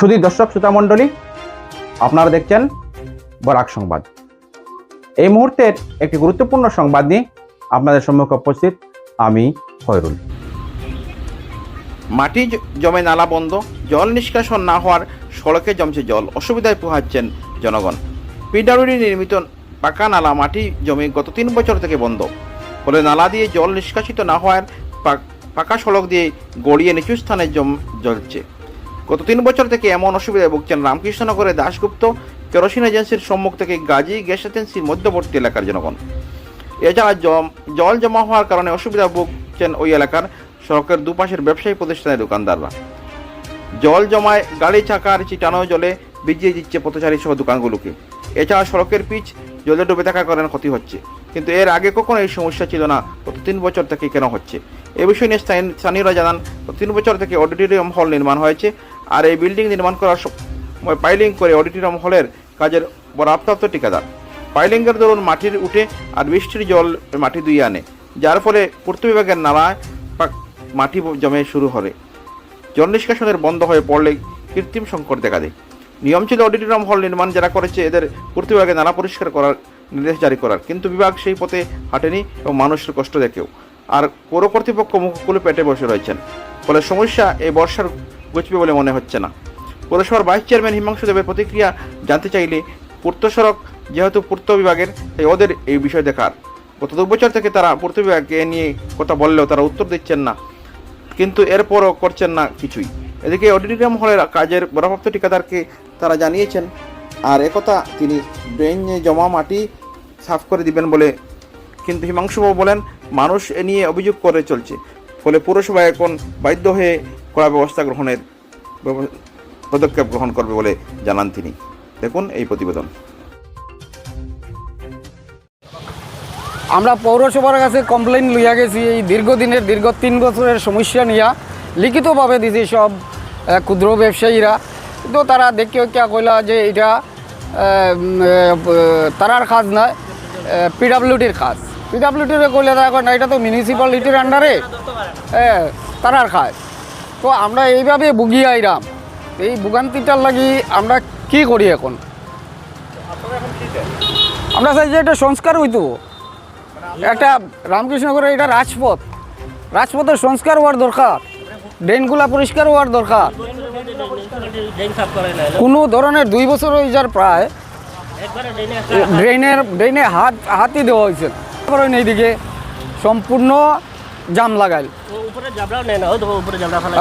শুধু দর্শক, শ্রোতা মণ্ডলী, আপনারা দেখছেন বরাক সংবাদ। এই মুহূর্তের একটি গুরুত্বপূর্ণ সংবাদ নিয়ে আপনাদের সম্মুখে উপস্থিত আমি খয়রুল। মাটি জমে নালা বন্ধ, জল নিষ্কাশন না হওয়ার সড়কে জমছে জল, অসুবিধায় পোহাচ্ছেন জনগণ। পিডাব্লিউডি নির্মিত পাকা নালা মাটি জমে গত তিন বছর থেকে বন্ধ। ফলে নালা দিয়ে জল নিষ্কাশিত না হওয়ার পাক- পাকা সড়ক দিয়ে গড়িয়ে নিচু স্থানে জম জ্বলছে। গত তিন বছর থেকে এমন অসুবিধায় ভুগছেন রামকৃষ্ণনগরের দাশগুপ্ত কেরোসিন এজেন্সির সম্মুখ থেকে গাজী গ্যাস এজেন্সির মধ্যবর্তী এলাকার জনগণ। এছাড়া জল জমা হওয়ার কারণে অসুবিধা ভুগছেন ওই এলাকার সড়কের দুপাশের ব্যবসায়ী প্রতিষ্ঠানের দোকানদাররা। জল জমায় গাড়ি চাকার চিটানো জলে ভিজিয়ে দিচ্ছে পথচারী সহ দোকানগুলোকে। এছাড়া সড়কের পিচ জলে ডুবে থাকার কারণে ক্ষতি হচ্ছে। কিন্তু এর আগে কখনো এই সমস্যা ছিল না। গত তিন বছর থেকে কেন হচ্ছে? এ বিষয়ে নিয়ে স্থানীয়- স্থানীয়রা জানান, গত তিন বছর থেকে অডিটোরিয়াম হল নির্মাণ হয়েছে আর এই বিল্ডিং নির্মাণ করার সময় পাইলিং করে অডিটোরিয়াম হলের কাজের বরাপ্রাপ্ত ঠিকাদার। পাইলিংয়ের দরুন মাটির উঠে আর বৃষ্টির জল মাটি দুই আনে, যার ফলে পূর্ত বিভাগের নালায় মাটি জমে শুরু হবে। জল নিষ্কাশনের বন্ধ হয়ে পড়লে কৃত্রিম সংকট দেখা দেয়। নিয়ম ছিল অডিটোরিয়াম হল নির্মাণ যারা করেছে, এদের পূর্ত বিভাগে নালা পরিষ্কার করার নির্দেশ জারি করার। কিন্তু বিভাগ সেই পথে হাঁটেনি এবং মানুষের কষ্ট দেখেও। আর পৌর কর্তৃপক্ষ মুখগুলো পেটে বসে রয়েছেন। ফলে সমস্যা এই বর্ষার গুছবে বলে মনে হচ্ছে না। পৌরসভার ভাইস চেয়ারম্যান হিমাংশু দেবের প্রতিক্রিয়া জানতে চাইলে পূর্ত সড়ক, যেহেতু পূর্ত বিভাগের, তাই ওদের এই বিষয় দেখার। গত দু বছর থেকে তারা পূর্ত বিভাগকে নিয়ে কথা বললেও তারা উত্তর দিচ্ছেন না। কিন্তু এরপরও করছেন না কিছুই। এদিকে অডিটোরিয়াম হলের কাজের বরাপ্রাপ্ত ঠিকাদারকে তারা জানিয়েছেন। আর একথা তিনি ড্রেনে জমা মাটি সাফ করে দিবেন বলে কিন্তু হিমাংশুবাবু বলেন, মানুষ এ নিয়ে অভিযোগ করে চলছে। ফলে পুরসভা এখন বাধ্য হয়ে কড়া ব্যবস্থা গ্রহণের পদক্ষেপ গ্রহণ করবে বলে জানান তিনি। দেখুন এই প্রতিবেদন। আমরা পৌরসভার কাছে কমপ্লেন লইয়া গেছি, এই দীর্ঘদিনের, দীর্ঘ তিন বছরের সমস্যা নিয়া লিখিতভাবে দিছি সব ক্ষুদ্র ব্যবসায়ীরা। কিন্তু তারা দেখে কইলা যে এটা তারার কাজ নয় পিডাব্লিউডির কাজ। পিডাব্লিউডির কইলে তারা কয়, না, এটা তো মিউনিসিপ্যালিটির আন্ডারে হ্যাঁ তারার কাজ। তো আমরা এইভাবে বুগিয়ে আইরাম। এই ভোগান্তিটার লাগি আমরা কি করি এখন? আমরা চাই যে এটা সংস্কার হইতো। একটা রামকৃষ্ণগরের এটা রাজপথ। রাজপথের সংস্কার হওয়ার দরকার। ড্রেনগুলা পরিষ্কার হওয়ার দরকার। কোনো ধরনের দুই বছর হয়ে যার প্রায় ড্রেনের ড্রেনে হাত হাতই দেওয়া হয়েছে। তারপরে এইদিকে সম্পূর্ণ জাম লাগাইল। উপরে জাবড়াও নেই না উপরে জাবড়া ফেলা